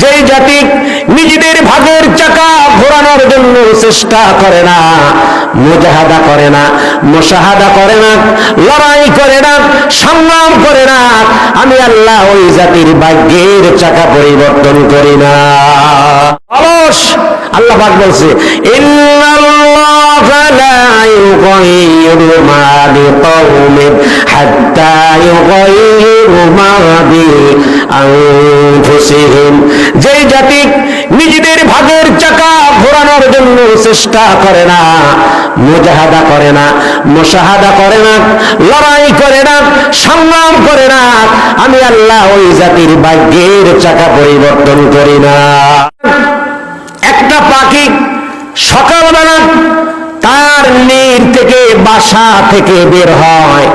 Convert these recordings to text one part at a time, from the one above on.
যেই জাতি নিজেদের ভাগের চাকা ঘোরানোর জন্য চেষ্টা করে না, মুজাহাদা করে না করে না, লড়াই করে না, সংগ্রাম করে না, আমি আল্লাহ ওই জাতির ভাগ্যের চাকা পরিবর্তন করি না। অলস আল্লাহ বলছে ইল্লাল লা ইউগাইয়িরু মা বিকাউমিন হাত্তা ইউগাইয়িরু মা বিআনফুসিহিম যেই জাতি নিজেদের ভাগের চাকা ঘোরানোর জন্য চেষ্টা করে না, মুজাহাদা করে না, মুশাহাদা করে না, লড়াই করে না, সংগ্রাম করে না, আমি আল্লাহ ওই জাতির ভাগ্যের চাকা পরিবর্তন করি না। একটা পাখি সকালবেলা বাসা থেকে বের হয়।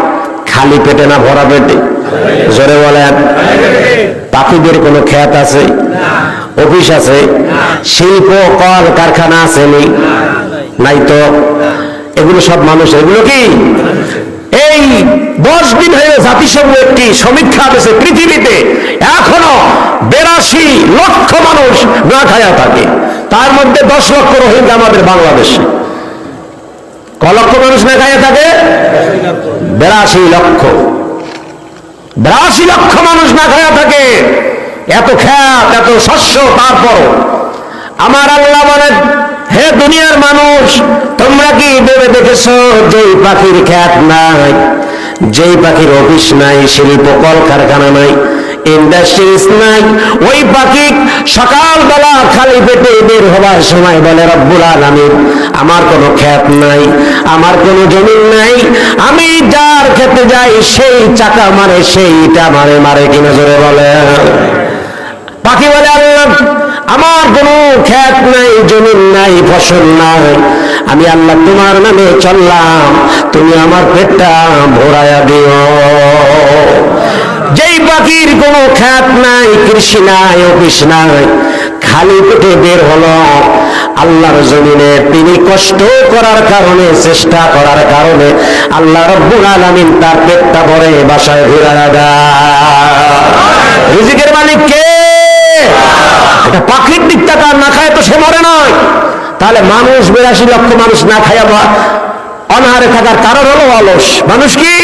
খালি পেটে না ভরা পেটে? জোরে বলেন। পাখিদের কোনো খ্যাত আছে? অফিস আছে? শিল্প, কল, কারখানা আছে নি নাই তো? এগুলো সব মানুষ। এগুলো কি? এই দশ দিন হয়ে জাতিসংঘ একটি সমীক্ষা দিয়েছে পৃথিবীতে। এখনও বেরাশি লক্ষ মানুষ না খায়া থাকে। তার মধ্যে দশ লক্ষ রোহিঙ্গা আমাদের বাংলাদেশে। ক লক্ষ মানুষ না থাকে? বেরাশি লক্ষ। বেরাশি লক্ষ মানুষ না থাকে। এত খ্যাত, এত শস্য তারপর আমার আল্লাহ বলেন, হে দুনিয়ার মানুষ, তোমরা কি ভেবে দেখেছ, যেই পাখির খ্যাত নাই, যেই পাখির অফিস নাই, শিল্প কল কারখানা নাই, ইন্ডাস্ট্রিজ নাই, ওই পাখি সকালবেলা খালি পেটে বের হবার সময় বলে, রব্বুল আলামিন, আমার কোনো খ্যাত নাই, আমার কোনো জমিন নাই, আমি যার খেতে যাই, সেই চাকা মারে, সেইটা মারে মারে কিনা জোরে বলে? পাখি বলে, আল্লাহ, আমার কোনো খ্যাত নাই, জমিন নাই, ফসল নাই, আমি আল্লাহ তোমার নামে চললাম, তুমি আমার পেটটা ভরাইয়া দিও। যেই পাখির কোনো খ্যাত নাই, কৃষি নাই, অফিস নাই খালি পেটে বের হলো। আল্লাহর জমিনে তিনি কষ্ট করার কারণে, চেষ্টা করার কারণে আল্লাহ রব্বুল আলামিন তার পেটটা ভরে বাসায় দেয় রিজিকের মালিক কে? এটা পাখির দিক থেকে আর না খায় তো সে মরে নয়। তাহলে মানুষ বিরাশি লক্ষ মানুষ না খায় অনাহারে থাকার কারণ হলো অলস। মানুষ কি?